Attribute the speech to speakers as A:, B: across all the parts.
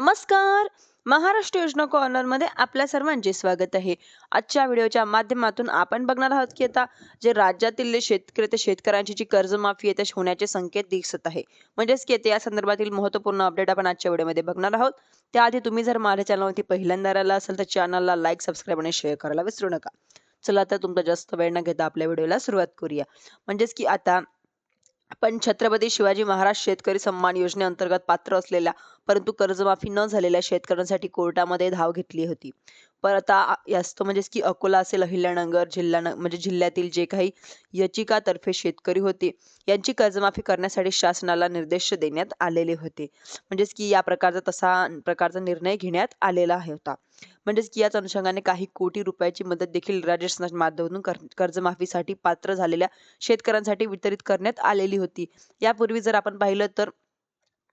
A: नमस्कार. महाराष्ट्र योजना कॉर्नरमध्ये आपल्या सर्वांचे स्वागत आहे. आजच्या व्हिडिओच्या माध्यमातून आपण बघणार आहोत की आता जे राज्यातील शेतकरी ते शेतकऱ्यांची जी कर्जमाफी आहे ते होण्याचे संकेत दिसत आहे. म्हणजेच की येते या संदर्भातील महत्त्वपूर्ण अपडेट आपण आजच्या व्हिडिओमध्ये बघणार आहोत. त्याआधी तुम्ही जर माझ्या चॅनलवरती पहिल्यांदा आला असेल तर चॅनलला लाईक सबस्क्राईब आणि शेअर करायला विसरू नका. चला आता तुमचा जास्त वेळ न घेता आपल्या व्हिडिओला सुरुवात करूया. म्हणजेच की आता पण छत्रपती शिवाजी महाराज शेतकरी सन्मान योजनेअंतर्गत पात्र असलेल्या परंतु कर्जमाफी न झालेल्या शेतकऱ्यांसाठी कोर्टामध्ये धाव घेतली होती. पर आता यास्त म्हणजेच की अकोला असेल अहिल्यानगर जिल्हा म्हणजे जिल्ह्यातील जे काही याचिकातर्फे शेतकरी होते यांची कर्जमाफी करण्यासाठी शासनाला निर्देश देण्यात आलेले होते. म्हणजेच की या प्रकारचा तसा प्रकारचा निर्णय घेण्यात आलेला होता. म्हणजेच की याच अनुषंगाने काही कोटी रुपयाची मदत देखील राज्य माध्यमातून कर्जमाफीसाठी पात्र झालेल्या शेतकऱ्यांसाठी वितरित करण्यात आलेली होती. यापूर्वी जर आपण पाहिलं तर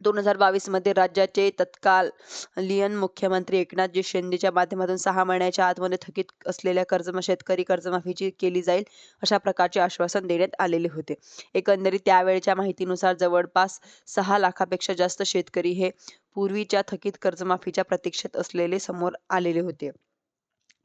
A: दोन हजार बावीसमध्ये राज्याचे तत्कालीन मुख्यमंत्री एकनाथजी शिंदेच्या माध्यमातून सहा महिन्याच्या आतमध्ये थकीत असलेल्या कर्ज शेतकरी कर्जमाफीची केली जाईल अशा प्रकारचे आश्वासन देण्यात आलेले होते. एकंदरीत त्यावेळच्या माहितीनुसार जवळपास सहा लाखापेक्षा जास्त शेतकरी हे पूर्वीच्या थकीत कर्जमाफीच्या प्रतीक्षेत असलेले समोर आलेले होते.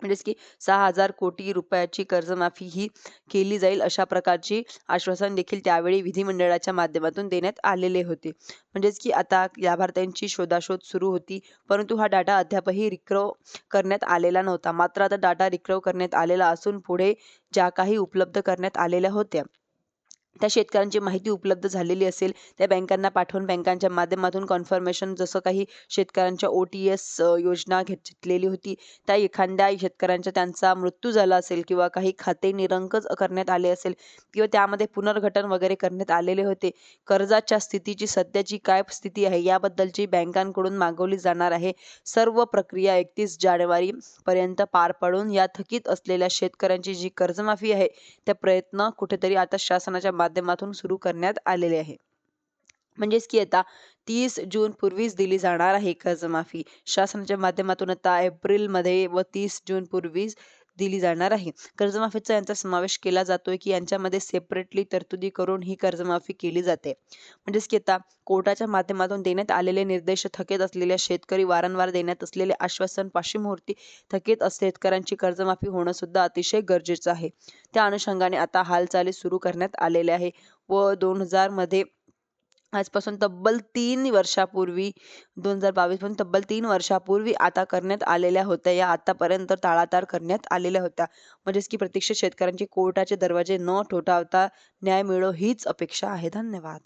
A: म्हणजेच की सहा हजार कोटी रुपयाची कर्जमाफी ही केली जाईल अशा प्रकारची आश्वासन देखील त्यावेळी विधिमंडळाच्या माध्यमातून देण्यात आलेले होते. म्हणजेच की आता लाभार्थ्यांची शोधाशोध सुरू होती परंतु हा डाटा अद्यापही रिक्रव करण्यात आलेला नव्हता. मात्र आता डाटा रिक्रव करण्यात आलेला असून पुढे ज्या काही उपलब्ध करण्यात आलेल्या होत्या. त्या शेतकऱ्यांची माहिती उपलब्ध झालेली असेल त्या बँकांना पाठवून बँकांच्या माध्यमातून कन्फर्मेशन जसं काही शेतकऱ्यांच्या ओ टी एस योजना घेतलेली होती त्या एखाद्या शेतकऱ्यांचा त्यांचा मृत्यू झाला असेल किंवा काही खाते निरंकच करण्यात आले असेल किंवा त्यामध्ये पुनर्गठन वगैरे करण्यात आलेले होते कर्जाच्या स्थितीची सध्याची काय स्थिती आहे याबद्दलची बँकांकडून मागवली जाणार आहे. सर्व प्रक्रिया एकतीस जानेवारी पर्यंत पार पडून या थकीत असलेल्या शेतकऱ्यांची जी कर्जमाफी आहे त्या प्रयत्न कुठेतरी आता शासनाच्या माध्यमातून सुरू करण्यात आलेले आहे. म्हणजेच की आता तीस जून पूर्वीच दिली जाणार आहे कर्जमाफी. शासनाच्या माध्यमातून आता एप्रिलमध्ये व तीस जून पूर्वीच दिली जाणार आहे. कर्जमाफीचा यांचा समावेश केला जातोय की यांच्यामध्ये सेपरेटली तरतुदी करून ही कर्जमाफी केली जाते. म्हणजेच की आता कोर्टाच्या माध्यमातून देण्यात आलेले निर्देश थकीत असलेल्या शेतकरी वारंवार देण्यात असलेले आश्वासन पाशिमुहूर्ती थकीत शेतकऱ्यांची कर्जमाफी होणं सुद्धा अतिशय गरजेचं आहे. त्या अनुषंगाने आता हालचाली सुरू करण्यात आलेल्या आहे. व दोन हजारमध्ये आजपासून तब्बल तीन वर्षापूर्वी दोन हजार बावीसपासून तब्बल तीन वर्षापूर्वी आता करण्यात आलेल्या होत्या. या आतापर्यंत टाळाताळ करण्यात आलेल्या होत्या. म्हणजेच की प्रत्यक्ष शेतकऱ्यांची कोर्टाचे दरवाजे न ठोठावता न्याय मिळो हीच अपेक्षा आहे. धन्यवाद.